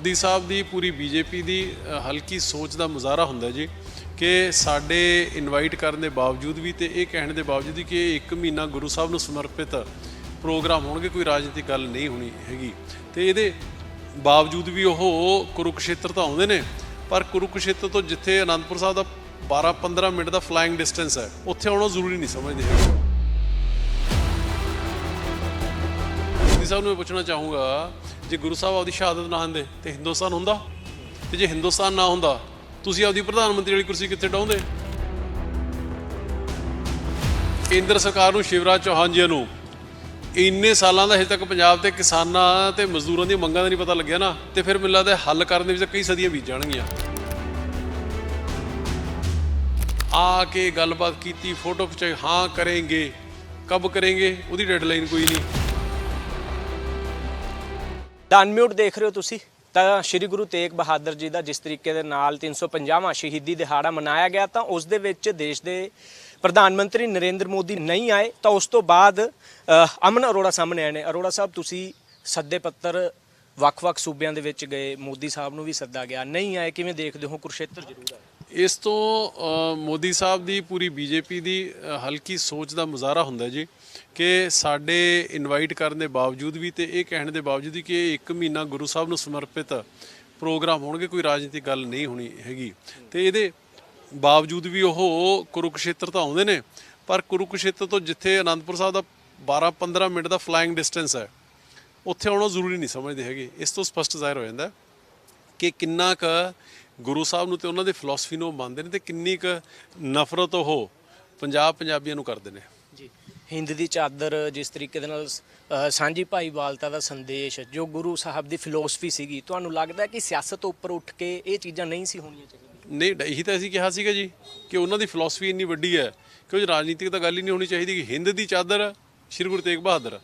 ਮੋਦੀ ਸਾਹਿਬ ਦੀ ਪੂਰੀ BJP ਦੀ ਹਲਕੀ ਸੋਚ ਦਾ ਮੁਜ਼ਾਹਰਾ ਹੁੰਦਾ ਜੀ ਕਿ ਸਾਡੇ ਇਨਵਾਈਟ ਕਰਨ ਦੇ ਬਾਵਜੂਦ ਵੀ ਤੇ ਇਹ ਕਹਿਣ ਦੇ ਬਾਵਜੂਦ ਵੀ ਕਿ ਇੱਕ ਮਹੀਨਾ ਗੁਰੂ ਸਾਹਿਬ ਨੂੰ ਸਮਰਪਿਤ ਪ੍ਰੋਗਰਾਮ ਹੋਣਗੇ, ਕੋਈ ਰਾਜਨੀਤਿਕ ਗੱਲ ਨਹੀਂ ਹੋਣੀ ਹੈਗੀ। ਤੇ ਇਹਦੇ ਬਾਵਜੂਦ ਵੀ ਉਹ ਕੁਰੂਕਸ਼ੇਤਰ ਤਾਂ ਆਉਂਦੇ ਨੇ, ਪਰ ਕੁਰੂਕਸ਼ੇਤਰ ਤੋਂ ਜਿੱਥੇ ਅਨੰਦਪੁਰ ਸਾਹਿਬ ਦਾ 12-15 ਮਿੰਟ ਦਾ ਫਲਾਈਂਗ ਡਿਸਟੈਂਸ ਹੈ, ਉੱਥੇ ਆਉਣਾ ਜ਼ਰੂਰੀ ਨਹੀਂ ਸਮਝਦੇ ਹੈਗੇ। ਮੋਦੀ ਸਾਹਿਬ ਨੂੰ ਮੈਂ ਪੁੱਛਣਾ ਚਾਹੂੰਗਾ ਜੇ ਗੁਰੂ ਸਾਹਿਬ ਆਪਦੀ ਸ਼ਹਾਦਤ ਨਾ ਹੁੰਦੇ ਤੇ ਹਿੰਦੁਸਤਾਨ ਹੁੰਦਾ? ਤੇ ਜੇ ਹਿੰਦੁਸਤਾਨ ਨਾ ਹੁੰਦਾ, ਤੁਸੀਂ ਆਪਦੀ ਪ੍ਰਧਾਨ ਮੰਤਰੀ ਵਾਲੀ ਕੁਰਸੀ ਕਿੱਥੇ ਡਾਉਂਦੇ ਕੇਂਦਰ ਸਰਕਾਰ ਨੂੰ ਸ਼ਿਵਰਾਜ ਚੌਹਾਨ ਜੀ ਨੂੰ ਇੰਨੇ ਸਾਲਾਂ ਦਾ ਹਜੇ ਤੱਕ ਪੰਜਾਬ ਤੇ ਕਿਸਾਨਾਂ ਤੇ ਮਜ਼ਦੂਰਾਂ ਦੀਆਂ ਮੰਗਾਂ ਦਾ ਨਹੀਂ ਪਤਾ ਲੱਗਿਆ ਨਾ, ਤੇ ਫਿਰ ਮੈਨੂੰ ਲੱਗਦਾ ਹੱਲ ਕਰਨ ਦੇ ਵਿੱਚ ਕਈ ਸਦੀਆਂ ਬੀਤ ਜਾਣਗੀਆਂ। ਆ ਕੇ ਗੱਲਬਾਤ ਕੀਤੀ, ਫੋਟੋ ਖਿਚਾਈ, ਹਾਂ, ਕਰਾਂਗੇ, ਕਬ ਕਰਾਂਗੇ, ਉਹਦੀ ਡੈਡਲਾਈਨ ਕੋਈ ਨਹੀਂ। ਦਾ ਅਨਮਿਊਟ ਦੇਖ ਰਹੇ ਹੋ ਤੁਸੀਂ। ਤਾਂ ਸ੍ਰੀ ਗੁਰੂ ਤੇਗ ਬਹਾਦਰ ਜੀ ਦਾ ਜਿਸ ਤਰੀਕੇ ਦੇ ਨਾਲ 350ਵਾਂ ਸ਼ਹੀਦੀ ਦਿਹਾੜਾ ਮਨਾਇਆ ਗਿਆ, ਤਾਂ ਉਸ ਦੇ ਵਿੱਚ ਦੇਸ਼ ਦੇ ਪ੍ਰਧਾਨ ਮੰਤਰੀ ਨਰਿੰਦਰ ਮੋਦੀ ਨਹੀਂ ਆਏ, ਤਾਂ ਉਸ ਤੋਂ ਬਾਅਦ ਅਮਨ ਅਰੋੜਾ ਸਾਹਮਣੇ ਆਏ ਨੇ। ਅਰੋੜਾ ਸਾਹਿਬ, ਤੁਸੀਂ ਸੱਦੇ ਪੱਤਰ ਵੱਖ-ਵੱਖ ਸੂਬਿਆਂ ਦੇ ਵਿੱਚ ਗਏ, ਮੋਦੀ ਸਾਹਿਬ ਨੂੰ ਵੀ ਸੱਦਾ ਗਿਆ, ਨਹੀਂ ਆਏ, ਕਿਵੇਂ ਦੇਖਦੇ ਹੋ? ਕੁਰਸ਼ੇਤਰ ਜ਼ਰੂਰ ਆਏ। ਇਸ ਤੋਂ ਮੋਦੀ ਸਾਹਿਬ ਦੀ ਪੂਰੀ ਬੀਜੇਪੀ ਦੀ ਹਲਕੀ ਸੋਚ ਦਾ ਮੁਜ਼ਾਹਰਾ ਹੁੰਦਾ ਜੀ ਕਿ ਸਾਡੇ ਇਨਵਾਈਟ ਕਰਨ ਦੇ ਬਾਵਜੂਦ ਵੀ ਤੇ ਇਹ ਕਹਿਣ ਦੇ ਬਾਵਜੂਦ ਵੀ ਕਿ ਇਹ ਇੱਕ ਮਹੀਨਾ ਗੁਰੂ ਸਾਹਿਬ ਨੂੰ ਸਮਰਪਿਤ ਪ੍ਰੋਗਰਾਮ ਹੋਣਗੇ, ਕੋਈ ਰਾਜਨੀਤਿਕ ਗੱਲ ਨਹੀਂ ਹੋਣੀ ਹੈਗੀ। ਤੇ ਇਹਦੇ ਬਾਵਜੂਦ ਵੀ ਉਹ ਕੁਰੂਕਸ਼ੇਤਰ ਤਾਂ ਆਉਂਦੇ ਨੇ, ਪਰ ਕੁਰੂਕਸ਼ੇਤਰ ਤੋਂ ਜਿੱਥੇ ਅਨੰਦਪੁਰ ਸਾਹਿਬ ਦਾ 12-15 ਮਿੰਟ ਦਾ ਫਲਾਈਂਗ ਡਿਸਟੈਂਸ ਹੈ, ਉੱਥੇ ਆਉਣਾ ਜ਼ਰੂਰੀ ਨਹੀਂ ਸਮਝਦੇ ਹੈਗੇ। ਇਸ ਤੋਂ ਸਪਸ਼ਟ ਜ਼ਾਹਿਰ ਹੋ ਜਾਂਦਾ ਕਿ ਕਿੰਨਾ ਕੁ ਗੁਰੂ ਸਾਹਿਬ ਨੂੰ ਤੇ ਉਹਨਾਂ ਦੇ ਫਿਲਾਸਫੀ ਨੂੰ ਮੰਨਦੇ ਨੇ ਤੇ ਕਿੰਨੀ ਕੁ ਨਫ਼ਰਤ ਉਹ ਪੰਜਾਬ ਪੰਜਾਬੀਆਂ ਨੂੰ ਕਰਦੇ ਨੇ। ਜੀ। ਹਿੰਦ ਦੀ ਚਾਦਰ ਜਿਸ ਤਰੀਕੇ ਦੇ ਨਾਲ ਸਾਂਝੀ ਭਾਈਵਾਲਤਾ ਦਾ ਸੰਦੇਸ਼ ਜੋ ਗੁਰੂ ਸਾਹਿਬ ਦੀ ਫਿਲਾਸਫੀ ਸੀਗੀ ਤੁਹਾਨੂੰ ਲੱਗਦਾ ਕਿ ਸਿਆਸਤ ਤੋਂ ਉੱਪਰ ਉੱਠ ਕੇ ਇਹ ਚੀਜ਼ਾਂ ਨਹੀਂ ਸੀ ਹੋਣੀਆਂ ਚਾਹੀਦੀਆਂ? ਨਹੀਂ ਇਹੀ ਤਾਂ ਅਸੀਂ ਕਿਹਾ ਸੀਗਾ ਜੀ ਕਿ ਉਹਨਾਂ ਦੀ ਫਿਲਾਸਫੀ ਇੰਨੀ ਵੱਡੀ ਹੈ ਕਿ ਉਹ ਰਾਜਨੀਤਿਕ ਤਾਂ ਗੱਲ ਹੀ ਨਹੀਂ ਹੋਣੀ ਚਾਹੀਦੀ ਕਿ ਹਿੰਦ ਦੀ ਚਾਦਰ ਸ਼੍ਰੀ ਗੁਰੂ ਤੇਗ ਬਹਾਦਰ।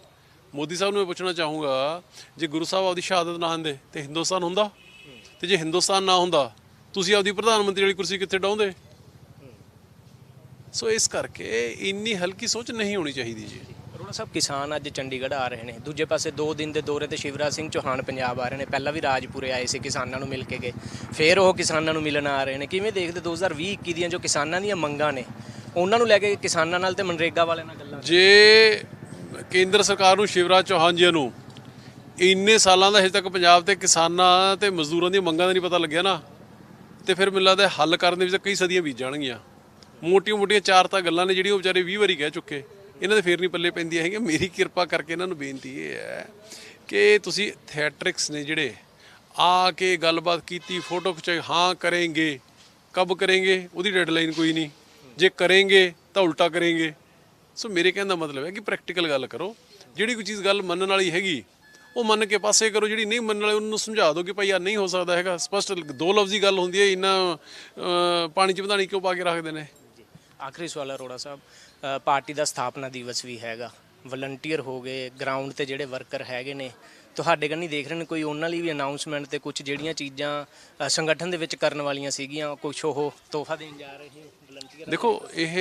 ਮੋਦੀ ਸਾਹਿਬ ਨੂੰ ਮੈਂ ਪੁੱਛਣਾ ਚਾਹੂੰਗਾ ਜੇ ਗੁਰੂ ਸਾਹਿਬ ਆਪਦੀ ਸ਼ਹਾਦਤ ਨਾ ਹੁੰਦੇ ਤੇ ਹਿੰਦੁਸਤਾਨ ਹੁੰਦਾ? ਤੇ ਜੇ ਹਿੰਦੁਸਤਾਨ ਨਾ ਹੁੰਦਾ ਤੁਸੀਂ ਆਪਦੀ ਪ੍ਰਧਾਨ ਮੰਤਰੀ ਵਾਲੀ ਕੁਰਸੀ ਕਿੱਥੇ ਡਾਉਂਦੇ? ਸੋ ਇਸ ਕਰਕੇ ਇੰਨੀ ਹਲਕੀ ਸੋਚ ਨਹੀਂ ਹੋਣੀ ਚਾਹੀਦੀ ਜੀ। ਅਰੋੜਾ ਸਾਹਿਬ ਕਿਸਾਨ ਅੱਜ ਚੰਡੀਗੜ੍ਹ ਆ ਰਹੇ ਨੇ। ਦੂਜੇ ਪਾਸੇ 2 ਦਿਨ ਦੇ ਦੌਰੇ ਤੇ ਸ਼ਿਵਰਾਜ ਸਿੰਘ ਚੌਹਾਨ ਪੰਜਾਬ ਆ ਰਹੇ ਨੇ। ਪਹਿਲਾਂ ਵੀ ਰਾਜਪੁਰੇ ਆਏ ਸੀ ਕਿਸਾਨਾਂ ਨੂੰ ਮਿਲ ਕੇ ਗਏ। ਫਿਰ ਉਹ ਕਿਸਾਨਾਂ ਨੂੰ ਮਿਲਣ ਆ ਰਹੇ ਨੇ। ਕਿਵੇਂ ਦੇਖਦੇ 2020 21 ਦੀਆਂ ਜੋ ਕਿਸਾਨਾਂ ਦੀਆਂ ਮੰਗਾਂ ਨੇ ਉਹਨਾਂ ਨੂੰ ਲੈ ਕੇ ਕਿਸਾਨਾਂ ਨਾਲ ਤੇ ਮਨਰੇਗਾ ਵਾਲਿਆਂ ਨਾਲ ਗੱਲਾਂ ਜੇ ਕੇਂਦਰ ਸਰਕਾਰ ਨੂੰ ਸ਼ਿਵਰਾਜ ਚੌਹਾਨ ਜੀ ਨੂੰ ਇੰਨੇ ਸਾਲਾਂ ਦਾ ਹਜੇ ਤੱਕ ਪੰਜਾਬ ਤੇ ਕਿਸਾਨਾਂ ਤੇ ਮਜ਼ਦੂਰਾਂ ਦੀਆਂ ਮੰਗਾਂ ਦਾ ਨਹੀਂ ਪਤਾ ਲੱਗਿਆ ਨਾ ਤੇ ਫਿਰ ਮੈਨੂੰ ਲੱਗਦਾ ਹੱਲ ਕਰਨ ਦੇ ਵਿੱਚ ਕਈ ਸਦੀਆਂ ਬੀਤ ਜਾਣਗੀਆਂ। ਮੋਟੀਆਂ ਮੋਟੀਆਂ ਚਾਰ ਤਾਂ ਗੱਲਾਂ ਨੇ ਜਿਹੜੀਆਂ ਉਹ ਵਿਚਾਰੇ 20 ਵਾਰੀ ਕਹਿ ਚੁੱਕੇ। ਇਹਨਾਂ ਦੇ ਫੇਰ ਨਹੀਂ ਪੱਲੇ ਪੈਂਦੀਆਂ ਹੈਗੀਆਂ। ਮੇਰੀ ਕਿਰਪਾ ਕਰਕੇ ਇਹਨਾਂ ਨੂੰ ਬੇਨਤੀ ਇਹ ਹੈ ਕਿ ਤੁਸੀਂ ਥੀਏਟਰਿਕਸ ਨੇ ਜਿਹੜੇ ਆ ਕੇ ਗੱਲਬਾਤ ਕੀਤੀ, ਫੋਟੋ ਖਿਚਾਈ, ਹਾਂ ਕਰਾਂਗੇ, ਕਬ ਕਰਾਂਗੇ, ਉਹਦੀ ਡੈਡਲਾਈਨ ਕੋਈ ਨਹੀਂ। ਜੇ ਕਰਾਂਗੇ ਤਾਂ ਉਲਟਾ ਕਰਾਂਗੇ। ਸੋ ਮੇਰੇ ਕਹਿਣ ਦਾ ਮਤਲਬ ਹੈ ਕਿ ਪ੍ਰੈਕਟੀਕਲ ਗੱਲ ਕਰੋ। ਜਿਹੜੀ ਕੋਈ ਚੀਜ਼ ਗੱਲ ਮੰਨਣ ਵਾਲੀ ਹੈਗੀ ਉਹ ਮੰਨ ਕੇ ਪਾਸੇ ਕਰੋ, ਜਿਹੜੀ ਨਹੀਂ ਮੰਨਣ ਵਾਲੀ ਉਹਨੂੰ ਸਮਝਾ ਦਿਓ ਕਿ ਭਾਈ ਆ ਨਹੀਂ ਹੋ ਸਕਦਾ ਹੈਗਾ। ਸਪਸ਼ਟ ਦੋ ਲਫ਼ਜ਼ੀ ਗੱਲ ਹੁੰਦੀ ਹੈ, ਇੰਨਾ ਪਾਣੀ ਚ ਵਧਾਣੀ ਕਿਉਂ ਪਾ ਕੇ ਰੱਖਦੇ ਨੇ? ਆਖਰੀ ਸਵਾਲ ਅਰੋੜਾ ਸਾਹਿਬ। ਪਾਰਟੀ ਦਾ ਸਥਾਪਨਾ ਦਿਵਸ ਵੀ ਹੈਗਾ। ਵਲੰਟੀਅਰ ਹੋ ਗਏ, ਗਰਾਊਂਡ ਤੇ ਜਿਹੜੇ ਵਰਕਰ ਹੈਗੇ ਨੇ ਤੁਹਾਡੇ ਕੰਨੀ ਦੇਖ ਰਹੇ ਨੇ ਕੋਈ ਉਹਨਾਂ ਲਈ ਵੀ ਅਨਾਉਂਸਮੈਂਟ ਤੇ ਕੁਝ ਜਿਹੜੀਆਂ ਚੀਜ਼ਾਂ ਅ, ਸੰਗਠਨ ਦੇ ਵਿੱਚ ਕਰਨ ਵਾਲੀਆਂ ਸੀਗੀਆਂ ਕੁਝ ਉਹ ਤੋਹਫਾ ਦੇਣ ਜਾ ਰਹੇ ਵਲੰਟੀਅਰ ਦੇਖੋ ਇਹ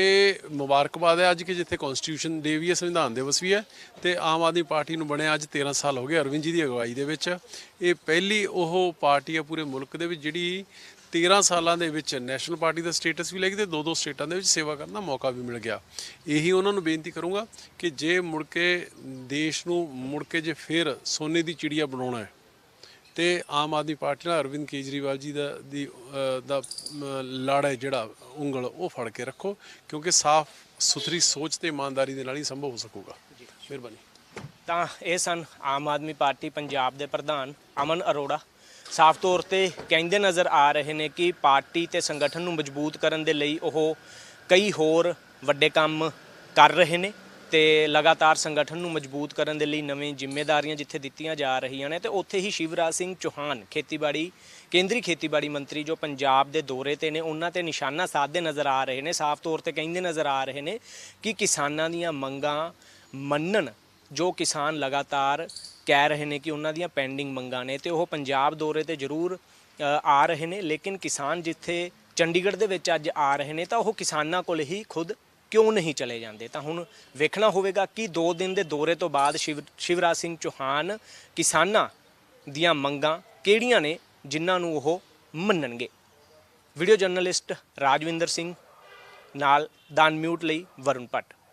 ਮੁਬਾਰਕਬਾਦ ਹੈ ਅੱਜ ਕਿ ਜਿੱਥੇ ਕਨਸਟੀਟਿਊਸ਼ਨ ਡੇ ਵੀ ਹੈ ਸੰਵਿਧਾਨ ਦਿਵਸ ਵੀ ਹੈ ਤੇ ਆਮ ਆਦਮੀ ਪਾਰਟੀ ਨੂੰ ਬਣਿਆ ਅੱਜ 13 ਸਾਲ ਹੋ ਗਏ ਅਰਵਿੰਦ ਜੀ ਦੀ ਅਗਵਾਈ ਦੇ ਵਿੱਚ। ਇਹ ਪਹਿਲੀ ਉਹ ਪਾਰਟੀ ਹੈ ਪੂਰੇ ਮੁਲਕ ਦੇ ਵਿੱਚ ਜਿਹੜੀ 13 ਸਾਲਾਂ ਦੇ ਵਿੱਚ ਨੈਸ਼ਨਲ ਪਾਰਟੀ ਦਾ ਸਟੇਟਸ ਵੀ ਲੈ ਗਈ ਤੇ ਦੋ ਦੋ ਸਟੇਟਾਂ ਦੇ ਵਿੱਚ ਸੇਵਾ ਕਰਨ ਦਾ ਮੌਕਾ ਵੀ ਮਿਲ ਗਿਆ। ਇਹੀ ਉਹਨਾਂ ਨੂੰ ਬੇਨਤੀ ਕਰੂੰਗਾ ਕਿ ਜੇ ਮੁੜ ਕੇ ਦੇਸ਼ ਨੂੰ ਮੁੜ ਕੇ ਜੇ ਫਿਰ ਸੋਨੇ ਦੀ ਚਿੜੀਆ ਬਣਾਉਣਾ ਹੈ ਤੇ ਆਮ ਆਦਮੀ ਪਾਰਟੀ ਨਾਲ ਅਰਵਿੰਦ ਕੇਜਰੀਵਾਲ ਜੀ ਦਾ ਦੀ ਦਾ ਲੜ ਹੈ ਜਿਹੜਾ ਉਂਗਲ ਉਹ ਫੜ ਕੇ ਰੱਖੋ ਕਿਉਂਕਿ ਸਾਫ਼ ਸੁਥਰੀ ਸੋਚ ਤੇ ਇਮਾਨਦਾਰੀ ਦੇ ਨਾਲ ਹੀ ਸੰਭਵ ਹੋ ਸਕੂਗਾ। ਮਿਹਰਬਾਨੀ। ਤਾਂ ਇਹ ਸਨ ਆਮ ਆਦਮੀ ਪਾਰਟੀ ਪੰਜਾਬ ਦੇ ਪ੍ਰਧਾਨ ਅਮਨ ਅਰੋੜਾ। ਸਾਫ਼ ਤੌਰ ਤੇ ਕਹਿੰਦੇ ਨਜ਼ਰ ਆ ਰਹੇ ਨੇ ਕਿ ਪਾਰਟੀ ਤੇ ਸੰਗਠਨ ਨੂੰ ਮਜ਼ਬੂਤ ਕਰਨ ਦੇ ਲਈ ਉਹ ਕਈ ਹੋਰ ਵੱਡੇ ਕੰਮ ਕਰ ਰਹੇ ਨੇ ਤੇ ਲਗਾਤਾਰ ਸੰਗਠਨ ਨੂੰ ਮਜ਼ਬੂਤ ਕਰਨ ਦੇ ਲਈ ਨਵੀਂ ਜ਼ਿੰਮੇਵਾਰੀਆਂ ਜਿੱਥੇ ਦਿੱਤੀਆਂ ਜਾ ਰਹੀਆਂ ਨੇ ਤੇ ਉੱਥੇ ਹੀ ਸ਼ਿਵਰਾਜ ਸਿੰਘ ਚੌਹਾਨ, ਖੇਤੀਬਾੜੀ, ਕੇਂਦਰੀ ਖੇਤੀਬਾੜੀ ਮੰਤਰੀ ਜੋ ਪੰਜਾਬ ਦੇ ਦੌਰੇ ਤੇ ਨੇ, ਉਹਨਾਂ ਤੇ ਨਿਸ਼ਾਨਾ ਸਾਧਦੇ ਨਜ਼ਰ ਆ ਰਹੇ ਨੇ, ਸਾਫ਼ ਤੌਰ ਤੇ ਕਹਿੰਦੇ ਨਜ਼ਰ ਆ ਰਹੇ ਨੇ ਕਿ ਕਿਸਾਨਾਂ ਦੀਆਂ ਮੰਗਾਂ ਮੰਨਣ ਜੋ ਕਿਸਾਨ ਲਗਾਤਾਰ ਕਹਿ ਰਹੇ ਨੇ ਕਿ ਉਹਨਾਂ ਦੀਆਂ ਪੈਂਡਿੰਗ ਮੰਗਾਂ ਨੇ ਤੇ ਉਹ ਪੰਜਾਬ ਦੌਰੇ ਤੇ ਜ਼ਰੂਰ ਆ ਰਹੇ ਨੇ। ਲੇਕਿਨ ਕਿਸਾਨ ਜਿੱਥੇ ਚੰਡੀਗੜ੍ਹ ਦੇ ਵਿੱਚ ਅੱਜ ਆ ਰਹੇ ਨੇ ਤਾਂ ਉਹ ਕਿਸਾਨਾਂ ਕੋਲ ਹੀ ਖੁਦ ਕਿਉਂ ਨਹੀਂ ਚਲੇ ਜਾਂਦੇ? ਤਾਂ ਹੁਣ ਵੇਖਣਾ ਹੋਵੇਗਾ ਕਿ 2 ਦਿਨ ਦੇ ਦੌਰੇ ਤੋਂ ਬਾਅਦ ਸ਼ਿਵ, ਸ਼ਿਵਰਾਜ ਸਿੰਘ ਚੌਹਾਨ ਕਿਸਾਨਾਂ ਦੀਆਂ ਮੰਗਾਂ ਕਿਹੜੀਆਂ ਨੇ ਜਿਨ੍ਹਾਂ ਨੂੰ ਉਹ ਮੰਨਣਗੇ? ਵੀਡੀਓ ਜਰਨਲਿਸਟ ਰਾਜਵਿੰਦਰ ਸਿੰਘ ਨਾਲ ਦਾਨ ਮਿਊਟ ਲਈ ਵਰੁਣ ਭੱਟ।